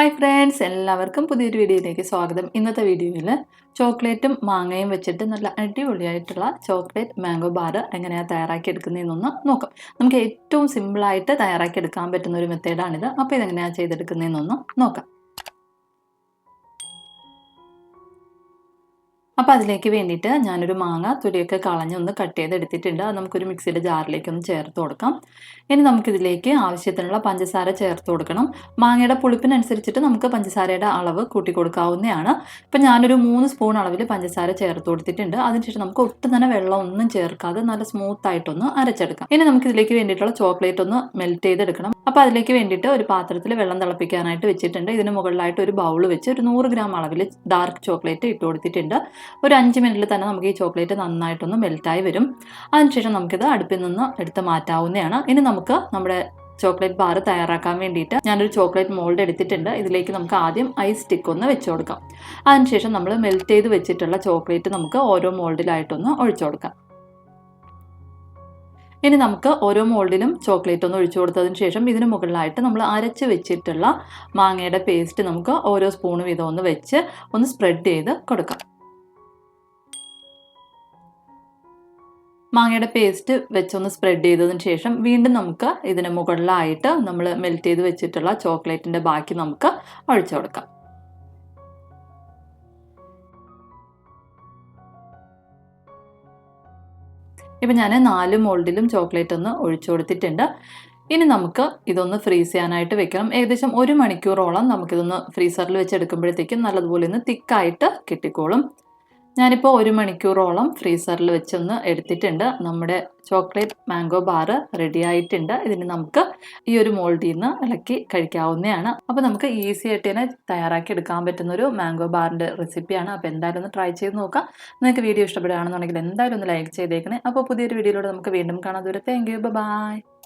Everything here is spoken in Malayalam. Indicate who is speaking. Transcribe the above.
Speaker 1: ഹായ് ഫ്രണ്ട്സ് എല്ലാവർക്കും പുതിയൊരു വീഡിയോയിലേക്ക് സ്വാഗതം. ഇന്നത്തെ വീഡിയോയിൽ ചോക്ലേറ്റും മാങ്ങയും വെച്ചിട്ട് നല്ല അടിപൊളിയായിട്ടുള്ള ചോക്ലേറ്റ് മാംഗോ ബാർ എങ്ങനെയാണ് തയ്യാറാക്കി എടുക്കുന്നതെന്നൊന്ന് നോക്കാം. നമുക്ക് ഏറ്റവും സിമ്പിളായിട്ട് തയ്യാറാക്കി എടുക്കാൻ പറ്റുന്ന ഒരു മെത്തേഡാണിത് അപ്പോൾ ഇതെങ്ങനെയാണ് ചെയ്തെടുക്കുന്നതെന്നൊന്ന് നോക്കാം. അപ്പോൾ അതിലേക്ക് വേണ്ടിയിട്ട് ഞാനൊരു മാങ്ങ തൊലിയൊക്കെ കളഞ്ഞ് ഒന്ന് കട്ട് ചെയ്ത് എടുത്തിട്ടുണ്ട് അത് നമുക്കൊരു മിക്സിയുടെ ജാറിലേക്ക് ഒന്ന് ചേർത്ത് കൊടുക്കാം. ഇനി നമുക്കിതിലേക്ക് ആവശ്യത്തിനുള്ള പഞ്ചസാര ചേർത്ത് കൊടുക്കണം. മാങ്ങയുടെ പുളിപ്പിനനുസരിച്ചിട്ട് നമുക്ക് പഞ്ചസാരയുടെ അളവ് കൂട്ടി കൊടുക്കാവുന്നതാണ്. ഇപ്പം ഞാനൊരു മൂന്ന് സ്പൂൺ അളവിൽ പഞ്ചസാര ചേർത്ത് കൊടുത്തിട്ടുണ്ട്. അതിനുശേഷം നമുക്ക് ഒട്ടും തന്നെ വെള്ളം ഒന്നും ചേർക്കാതെ നല്ല സ്മൂത്തായിട്ടൊന്ന് അരച്ചെടുക്കാം. ഇനി നമുക്കിതിലേക്ക് വേണ്ടിയിട്ടുള്ള ചോക്ലേറ്റ് ഒന്ന് മെൽറ്റ് ചെയ്തെടുക്കണം. അപ്പോൾ അതിലേക്ക് വേണ്ടിയിട്ട് ഒരു പാത്രത്തിൽ വെള്ളം തിളപ്പിക്കാനായിട്ട് വെച്ചിട്ടുണ്ട്. ഇതിന് മുകളിലായിട്ട് ഒരു ബൗൾ വെച്ച് ഒരു നൂറ് ഗ്രാം അളവിൽ ഡാർക്ക് ചോക്ലേറ്റ് ഇട്ട് കൊടുത്തിട്ടുണ്ട്. ഒരു അഞ്ച് മിനിറ്റിൽ തന്നെ നമുക്ക് ഈ ചോക്ലേറ്റ് നന്നായിട്ടൊന്ന് മെൽറ്റായി വരും. അതിനുശേഷം നമുക്കിത് അടുപ്പിൽ നിന്ന് എടുത്ത് മാറ്റാവുന്നതാണ്. ഇനി നമുക്ക് നമ്മുടെ ചോക്ലേറ്റ് ബാർ തയ്യാറാക്കാൻ വേണ്ടിയിട്ട് ഞാനൊരു ചോക്ലേറ്റ് മോൾഡ് എടുത്തിട്ടുണ്ട്. ഇതിലേക്ക് നമുക്ക് ആദ്യം ഐസ് സ്റ്റിക്ക് ഒന്ന് വെച്ച് കൊടുക്കാം. അതിനുശേഷം നമ്മൾ മെൽറ്റ് ചെയ്ത് വെച്ചിട്ടുള്ള ചോക്ലേറ്റ് നമുക്ക് ഓരോ മോൾഡിലായിട്ടൊന്ന് ഒഴിച്ചു കൊടുക്കാം. ഇനി നമുക്ക് ഓരോ മോൾഡിലും ചോക്ലേറ്റ് ഒന്ന് ഒഴിച്ചു കൊടുത്തതിന് ശേഷം ഇതിന് മുകളിലായിട്ട് നമ്മൾ അരച്ച് വെച്ചിട്ടുള്ള മാങ്ങയുടെ പേസ്റ്റ് നമുക്ക് ഓരോ സ്പൂൺ വീതം ഒന്ന് വെച്ച് ഒന്ന് സ്പ്രെഡ് ചെയ്ത് കൊടുക്കാം. മാങ്ങയുടെ പേസ്റ്റ് വെച്ചൊന്ന് സ്പ്രെഡ് ചെയ്തതിന് ശേഷം വീണ്ടും നമുക്ക് ഇതിന് മുകളിലായിട്ട് നമ്മൾ മെൽറ്റ് ചെയ്ത് വെച്ചിട്ടുള്ള ചോക്ലേറ്റിന്റെ ബാക്കി നമുക്ക് ഒഴിച്ചു കൊടുക്കാം. ഇപ്പം ഞാൻ നാല് മോൾഡിലും ചോക്ലേറ്റ് ഒന്ന് ഒഴിച്ചു കൊടുത്തിട്ടുണ്ട്. ഇനി നമുക്ക് ഇതൊന്ന് ഫ്രീസ് ചെയ്യാനായിട്ട് വെക്കണം. ഏകദേശം ഒരു മണിക്കൂറോളം നമുക്കിതൊന്ന് ഫ്രീസറിൽ വെച്ച് എടുക്കുമ്പോഴത്തേക്കും നല്ലതുപോലെ ഒന്ന് തിക്കായിട്ട് കിട്ടിക്കോളും. ഞാനിപ്പോൾ ഒരു മണിക്കൂറോളം ഫ്രീസറിൽ വെച്ചൊന്ന് എടുത്തിട്ടുണ്ട്. നമ്മുടെ ചോക്ലേറ്റ് മാംഗോ ബാർ റെഡി ആയിട്ടുണ്ട്. ഇതിന് നമുക്ക് ഈ ഒരു മോൾഡിൽ നിന്ന് ഇളക്കി കഴിക്കാവുന്നതാണ്. അപ്പോൾ നമുക്ക് ഈസി ആയിട്ട് തന്നെ തയ്യാറാക്കി എടുക്കാൻ പറ്റുന്ന ഒരു മാംഗോ ബാറിന്റെ റെസിപ്പിയാണ് അപ്പോൾ എന്തായാലും ഒന്ന് ട്രൈ ചെയ്ത് നോക്കാം. നിങ്ങൾക്ക് വീഡിയോ ഇഷ്ടപ്പെടുകയാണെന്നുണ്ടെങ്കിൽ എന്തായാലും ഒന്ന് ലൈക്ക് ചെയ്തേക്കണേ. അപ്പോൾ പുതിയൊരു വീഡിയോയിലൂടെ നമുക്ക് വീണ്ടും കാണാം. ദൂരെ താങ്ക് യു ബൈ